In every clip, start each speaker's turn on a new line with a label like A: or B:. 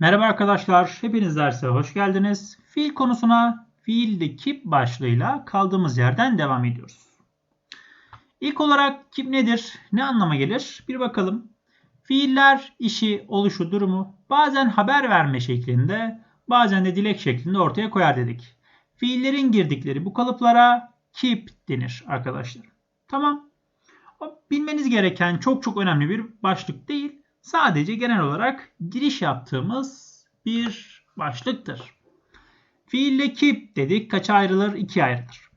A: Merhaba arkadaşlar, hepiniz derse hoş geldiniz. Fiil konusuna fiilde kip başlığıyla kaldığımız yerden devam ediyoruz. İlk olarak kip nedir? Ne anlama gelir? Bir bakalım. Fiiller işi, oluşu, durumu bazen haber verme şeklinde, bazen de dilek şeklinde ortaya koyar dedik. Fiillerin girdikleri bu kalıplara kip denir arkadaşlar. Tamam. Bilmeniz gereken çok çok önemli bir başlık değil. Sadece genel olarak giriş yaptığımız bir başlıktır. Fiille kip dedik. Kaça ayrılır? İkiye ayrılır.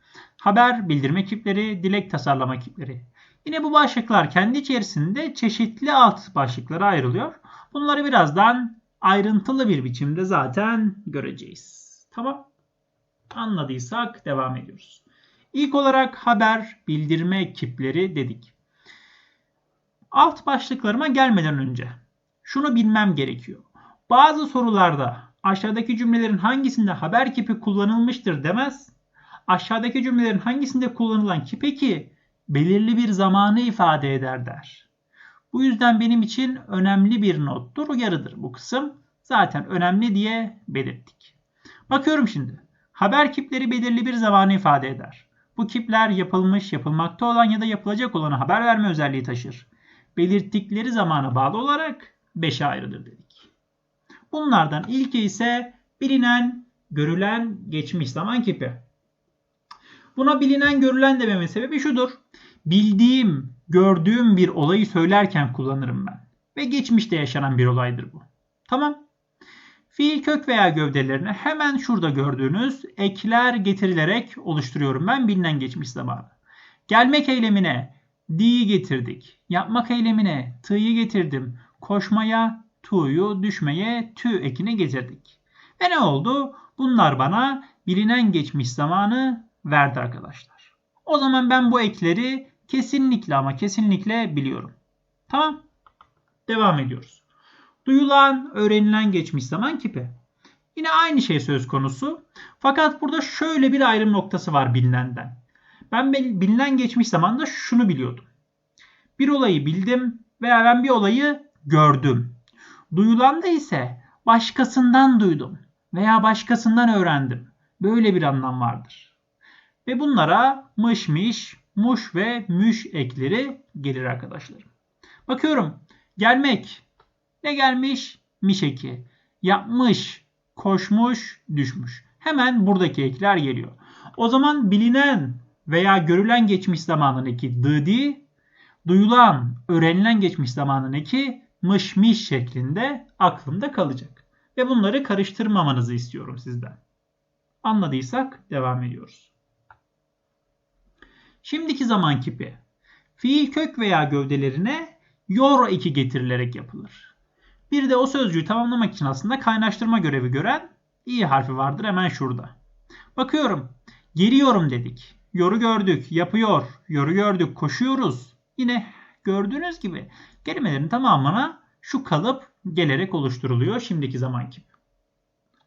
A: Haber bildirme kipleri, dilek tasarlama kipleri. Yine bu başlıklar kendi içerisinde çeşitli alt başlıklara ayrılıyor. Bunları birazdan ayrıntılı bir biçimde zaten göreceğiz. Tamam. Anladıysak devam ediyoruz. İlk olarak haber bildirme kipleri dedik. Alt başlıklarıma gelmeden önce şunu bilmem gerekiyor. Bazı sorularda aşağıdaki cümlelerin hangisinde haber kipi kullanılmıştır demez. Aşağıdaki cümlelerin hangisinde kullanılan ki belirli bir zamanı ifade eder der. Bu yüzden benim için önemli bir nottur, uyarıdır bu kısım. Zaten önemli diye belirttik. Bakıyorum şimdi. Haber kipleri belirli bir zamanı ifade eder. Bu kipler yapılmış, yapılmakta olan ya da yapılacak olanı haber verme özelliği taşır belirttikleri zamana bağlı olarak 5'e ayrılır dedik. Bunlardan ilki ise bilinen, görülen geçmiş zaman kipi. Buna bilinen, görülen dememin sebebi şudur. Bildiğim, gördüğüm bir olayı söylerken kullanırım ben. Ve geçmişte yaşanan bir olaydır bu. Tamam. Fiil kök veya gövdelerine hemen şurada gördüğünüz ekler getirilerek oluşturuyorum ben bilinen geçmiş zamanı. Gelmek eylemine D'yi getirdik. Yapmak eylemine t'yı getirdim. Koşmaya tu'yu, düşmeye tü ekini getirdik. Ve ne oldu? Bunlar bana bilinen geçmiş zamanı verdi arkadaşlar. O zaman ben bu ekleri kesinlikle ama kesinlikle biliyorum. Tamam. Devam ediyoruz. Duyulan, öğrenilen geçmiş zaman kipi. Yine aynı şey söz konusu. Fakat burada şöyle bir ayrım noktası var bilinenden. Ben bilinen geçmiş zamanda şunu biliyordum. Bir olayı bildim veya ben bir olayı gördüm. Duyulanda ise başkasından duydum veya başkasından öğrendim. Böyle bir anlam vardır. Ve bunlara mış miş, muş ve müş ekleri gelir arkadaşlarım. Bakıyorum. Gelmek. Ne gelmiş? Miş eki. Yapmış, koşmuş, düşmüş. Hemen buradaki ekler geliyor. O zaman bilinen veya görülen geçmiş zamanındaki dıdi, duyulan, öğrenilen geçmiş zamanın eki mış miş şeklinde aklımda kalacak. Ve bunları karıştırmamanızı istiyorum sizden. Anladıysak devam ediyoruz. Şimdiki zaman kipi fiil kök veya gövdelerine yor eki getirilerek yapılır. Bir de o sözcüğü tamamlamak için aslında kaynaştırma görevi gören i harfi vardır hemen şurada. Bakıyorum. Geliyorum dedik. Yoru gördük. Yapıyor. Yoru gördük. Koşuyoruz. Yine gördüğünüz gibi kelimelerin tamamına şu kalıp gelerek oluşturuluyor şimdiki zaman kip.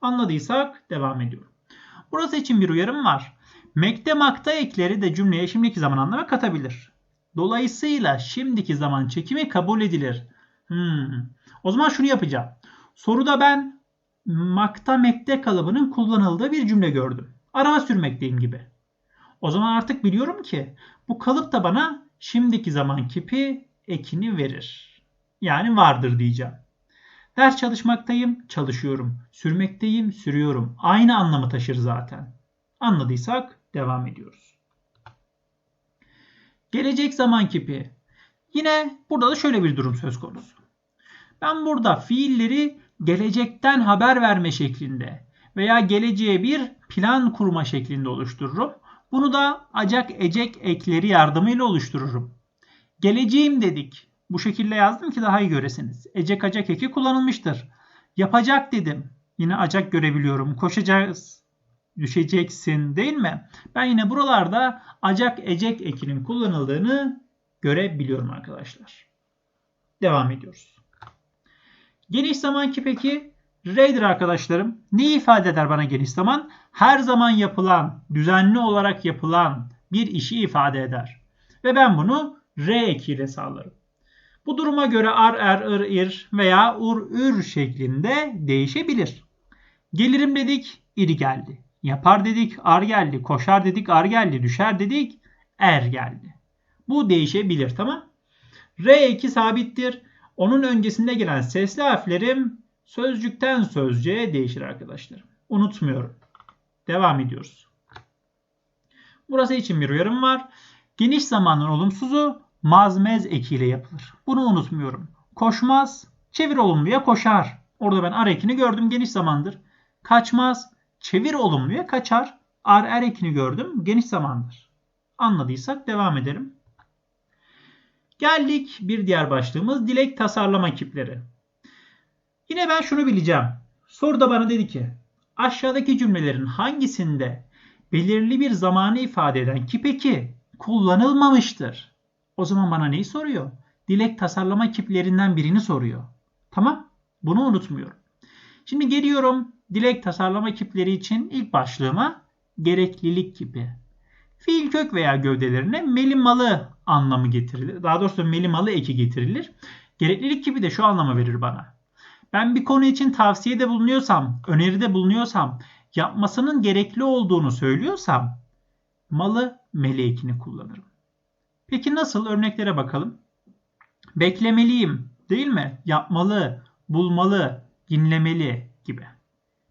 A: Anladıysak devam ediyorum. Burası için bir uyarım var. Mekte makta ekleri de cümleye şimdiki zaman anlamı katabilir. Dolayısıyla şimdiki zaman çekimi kabul edilir. Hmm. O zaman şunu yapacağım. Soruda ben makta mekte kalıbının kullanıldığı bir cümle gördüm. Araba sürmekteyim gibi. O zaman artık biliyorum ki bu kalıp da bana şimdiki zaman kipi ekini verir. Yani vardır diyeceğim. Ders çalışmaktayım, çalışıyorum. Sürmekteyim, sürüyorum. Aynı anlamı taşır zaten. Anladıysak devam ediyoruz. Gelecek zaman kipi. Yine burada da şöyle bir durum söz konusu. Ben burada fiilleri gelecekten haber verme şeklinde veya geleceğe bir plan kurma şeklinde oluştururum. Bunu da acak ecek ekleri yardımıyla oluştururum. Geleceğim dedik. Bu şekilde yazdım ki daha iyi göresiniz. Ecek acak eki kullanılmıştır. Yapacak dedim. Yine acak görebiliyorum. Koşacağız. Düşeceksin değil mi? Ben yine buralarda acak ecek ekinin kullanıldığını görebiliyorum arkadaşlar. Devam ediyoruz. Geniş zamanki peki R'dir arkadaşlarım. Ne ifade eder bana geniş zaman? Her zaman yapılan, düzenli olarak yapılan bir işi ifade eder. Ve ben bunu R ekiyle sağlarım. Bu duruma göre ar, er, ır, ir veya ur, ür şeklinde değişebilir. Gelirim dedik, iri geldi. Yapar dedik, ar geldi. Koşar dedik, ar geldi. Düşer dedik, er geldi. Bu değişebilir tamam. R2 sabittir. Onun öncesinde gelen sesli harflerim sözcükten sözcüğe değişir arkadaşlar. Unutmuyorum. Devam ediyoruz. Burası için bir uyarım var. Geniş zamanın olumsuzu mazmez ekiyle yapılır. Bunu unutmuyorum. Koşmaz, çevir olumluya koşar. Orada ben ar ekini gördüm geniş zamandır. Kaçmaz, çevir olumluya kaçar. Ar er ekini gördüm geniş zamandır. Anladıysak devam edelim. Geldik bir diğer başlığımız dilek tasarlama kipleri. Yine ben şunu bileceğim. Soruda bana dedi ki aşağıdaki cümlelerin hangisinde belirli bir zamanı ifade eden kip eki kullanılmamıştır? O zaman bana neyi soruyor? Dilek tasarlama kiplerinden birini soruyor. Tamam? Bunu unutmuyorum. Şimdi geliyorum dilek tasarlama kipleri için ilk başlığıma gereklilik kipi. Fiil kök veya gövdelerine melimalı anlamı getirilir. Daha doğrusu melimalı eki getirilir. Gereklilik kipi de şu anlamı verir bana. Ben bir konu için tavsiyede bulunuyorsam, öneride bulunuyorsam, yapmasının gerekli olduğunu söylüyorsam malı meli ekini kullanırım. Peki nasıl? Örneklere bakalım. Beklemeliyim değil mi? Yapmalı, bulmalı, dinlemeli gibi.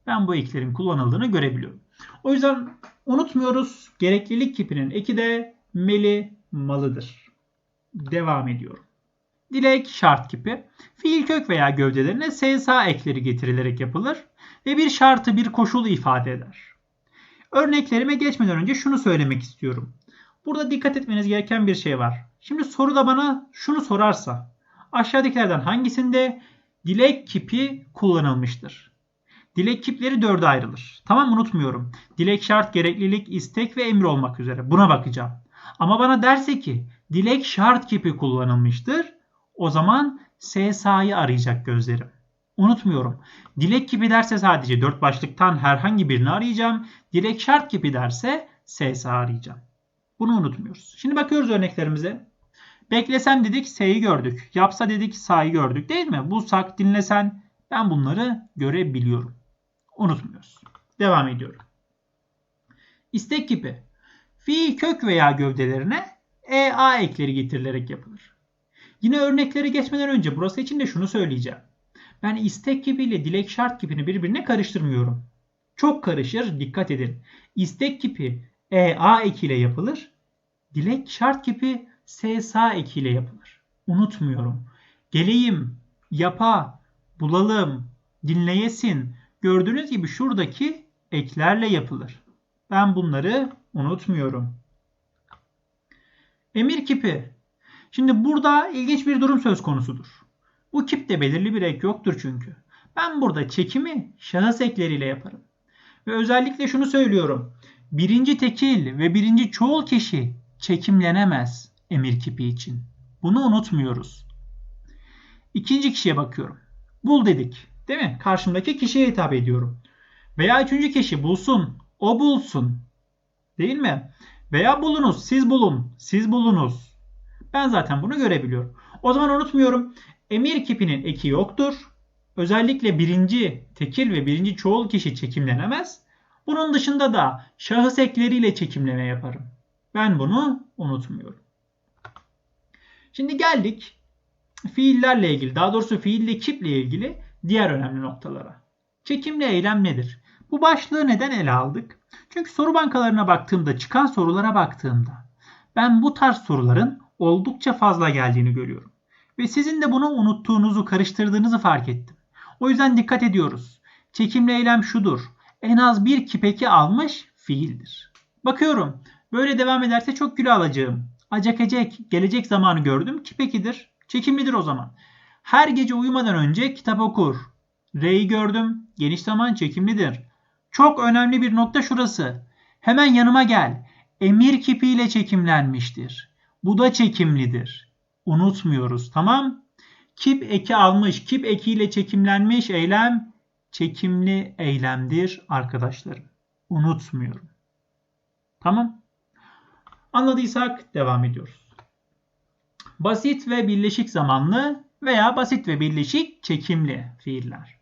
A: Ben bu eklerin kullanıldığını görebiliyorum. O yüzden unutmuyoruz. Gereklilik kipinin eki de meli malıdır. Devam ediyorum. Dilek şart kipi. Fiil kök veya gövdelerine SSA ekleri getirilerek yapılır ve bir şartı bir koşulu ifade eder. Örneklerime geçmeden önce şunu söylemek istiyorum. Burada dikkat etmeniz gereken bir şey var. Şimdi soruda bana şunu sorarsa aşağıdakilerden hangisinde dilek kipi kullanılmıştır? Dilek kipleri dörde ayrılır. Tamam unutmuyorum. Dilek şart, gereklilik, istek ve emir olmak üzere. Buna bakacağım. Ama bana derse ki dilek şart kipi kullanılmıştır. O zaman SSA'yı arayacak gözlerim. Unutmuyorum. Dilek kipi derse sadece dört başlıktan herhangi birini arayacağım. Dilek şart kipi derse SSA arayacağım. Bunu unutmuyoruz. Şimdi bakıyoruz örneklerimize. Beklesem dedik S'yi gördük. Yapsa dedik Sa'yı gördük değil mi? Bulsak dinlesen ben bunları görebiliyorum. Unutmuyoruz. Devam ediyorum. İstek kipi. Fiil kök veya gövdelerine EA ekleri getirilerek yapılır. Yine örnekleri geçmeden önce burası için de şunu söyleyeceğim. Ben istek kipi ile dilek şart kipini birbirine karıştırmıyorum. Çok karışır dikkat edin. İstek kipi EA ekiyle yapılır. Dilek şart kipi SSA ekiyle yapılır. Unutmuyorum. Geleyim, yapa, bulalım, dinleyesin. Gördüğünüz gibi şuradaki eklerle yapılır. Ben bunları unutmuyorum. Emir kipi. Şimdi burada ilginç bir durum söz konusudur. Bu kipte belirli bir ek yoktur çünkü. Ben burada çekimi şahıs ekleriyle yaparım. Ve özellikle şunu söylüyorum. Birinci tekil ve birinci çoğul kişi çekimlenemez emir kipi için. Bunu unutmuyoruz. İkinci kişiye bakıyorum. Bul dedik. Değil mi? Karşımdaki kişiye hitap ediyorum. Veya üçüncü kişi bulsun. O bulsun. Değil mi? Veya bulunuz. Siz bulun. Siz bulunuz. Ben zaten bunu görebiliyorum. O zaman unutmuyorum. Emir kipinin eki yoktur. Özellikle birinci tekil ve birinci çoğul kişi çekimlenemez. Bunun dışında da şahıs ekleriyle çekimleme yaparım. Ben bunu unutmuyorum. Şimdi geldik fiillerle ilgili, daha doğrusu fiille kiple ilgili diğer önemli noktalara. Çekimli eylem nedir? Bu başlığı neden ele aldık? Çünkü soru bankalarına baktığımda, çıkan sorulara baktığımda ben bu tarz soruların oldukça fazla geldiğini görüyorum. Ve sizin de bunu unuttuğunuzu, karıştırdığınızı fark ettim. O yüzden dikkat ediyoruz. Çekimli eylem şudur. En az bir kipeki almış fiildir. Bakıyorum. Böyle devam ederse çok kilo alacağım. Acak ecek, gelecek zamanı gördüm. Kipekidir. Çekimlidir o zaman. Her gece uyumadan önce kitap okur. R'yi gördüm. Geniş zaman çekimlidir. Çok önemli bir nokta şurası. Hemen yanıma gel. Emir kipiyle çekimlenmiştir. Bu da çekimlidir. Unutmuyoruz tamam? Kip eki almış, kip ekiyle çekimlenmiş eylem çekimli eylemdir arkadaşlarım. Unutmuyorum. Tamam? Anladıysak devam ediyoruz. Basit ve birleşik zamanlı veya basit ve birleşik çekimli fiiller.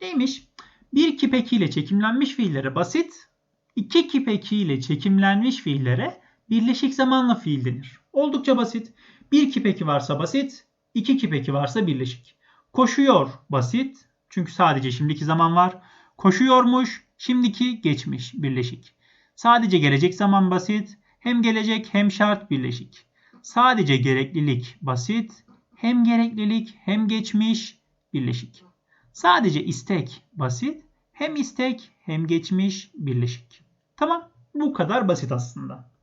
A: Neymiş? Bir kip ekiyle çekimlenmiş fiillere basit, iki kip ekiyle çekimlenmiş fiillere birleşik zamanlı fiil denir. Oldukça basit. Bir kip eki varsa basit, iki kip eki varsa birleşik. Koşuyor basit. Çünkü sadece şimdiki zaman var. Koşuyormuş, şimdiki geçmiş birleşik. Sadece gelecek zaman basit. Hem gelecek hem şart birleşik. Sadece gereklilik basit. Hem gereklilik hem geçmiş birleşik. Sadece istek basit. Hem istek hem geçmiş birleşik. Tamam. Bu kadar basit aslında.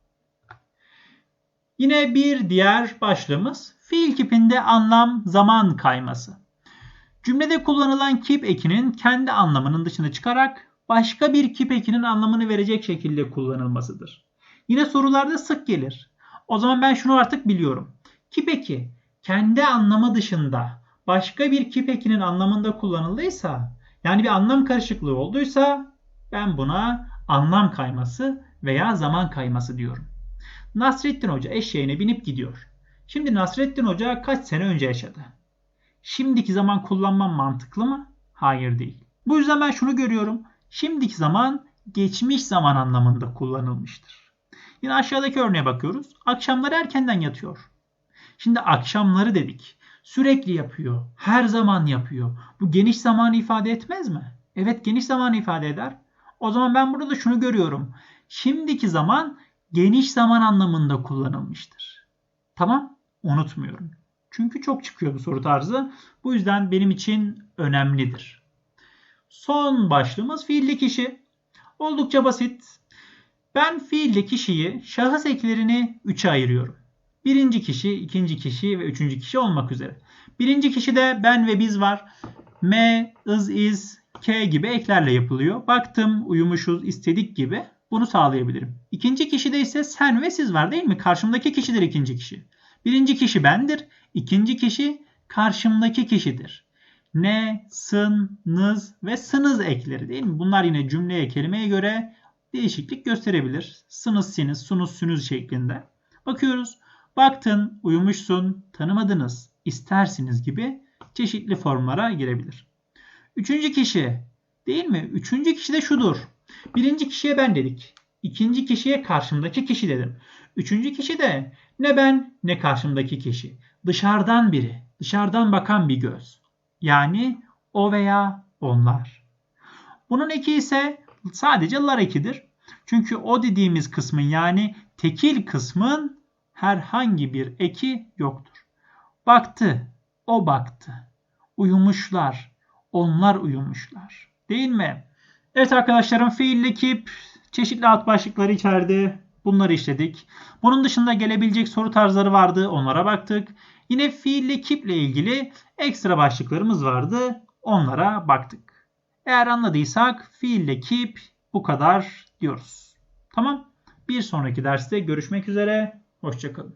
A: Yine bir diğer başlığımız fiil kipinde anlam zaman kayması. Cümlede kullanılan kip ekinin kendi anlamının dışına çıkarak başka bir kip ekinin anlamını verecek şekilde kullanılmasıdır. Yine sorularda sık gelir. O zaman ben şunu artık biliyorum. Kip eki kendi anlamı dışında başka bir kip ekinin anlamında kullanıldıysa yani bir anlam karışıklığı olduysa ben buna anlam kayması veya zaman kayması diyorum. Nasrettin Hoca eşeğine binip gidiyor. Şimdi Nasrettin Hoca kaç sene önce yaşadı? Şimdiki zaman kullanmam mantıklı mı? Hayır değil. Bu yüzden ben şunu görüyorum. Şimdiki zaman geçmiş zaman anlamında kullanılmıştır. Yine aşağıdaki örneğe bakıyoruz. Akşamları erkenden yatıyor. Şimdi akşamları dedik. Sürekli yapıyor. Her zaman yapıyor. Bu geniş zamanı ifade etmez mi? Evet geniş zamanı ifade eder. O zaman ben burada şunu görüyorum. Şimdiki zaman geniş zaman anlamında kullanılmıştır. Tamam? Unutmuyorum. Çünkü çok çıkıyor bu soru tarzı. Bu yüzden benim için önemlidir. Son başlığımız fiilli kişi. Oldukça basit. Ben fiilli kişiyi şahıs eklerini 3'e ayırıyorum. Birinci kişi, ikinci kişi ve üçüncü kişi olmak üzere. Birinci kişide ben ve biz var. M, ız, iz, k gibi eklerle yapılıyor. Baktım, uyumuşuz, istedik gibi bunu sağlayabilirim. İkinci kişide ise sen ve siz var değil mi? Karşımdaki kişidir ikinci kişi. Birinci kişi bendir. İkinci kişi karşımdaki kişidir. Ne, sın, ve sınız ekleri değil mi? Bunlar yine cümleye, kelimeye göre değişiklik gösterebilir. Sınız, siniz, sunuz, sünüz şeklinde. Bakıyoruz. Baktın, uyumuşsun, tanımadınız, istersiniz gibi çeşitli formlara girebilir. Üçüncü kişi değil mi? Üçüncü kişi de şudur. Birinci kişiye ben dedik. İkinci kişiye karşımdaki kişi dedim. Üçüncü kişi de ne ben ne karşımdaki kişi. Dışarıdan biri. Dışarıdan bakan bir göz. Yani o veya onlar. Bunun eki ise sadece lar ekidir. Çünkü o dediğimiz kısmın yani tekil kısmın herhangi bir eki yoktur. Baktı, o baktı. Uyumuşlar, onlar uyumuşlar. Değil mi? Evet arkadaşlarım fiilli kip çeşitli alt başlıkları içerdi. Bunları işledik. Bunun dışında gelebilecek soru tarzları vardı. Onlara baktık. Yine fiilli kiple ilgili ekstra başlıklarımız vardı. Onlara baktık. Eğer anladıysak fiille kip bu kadar diyoruz. Tamam. Bir sonraki derste görüşmek üzere. Hoşçakalın.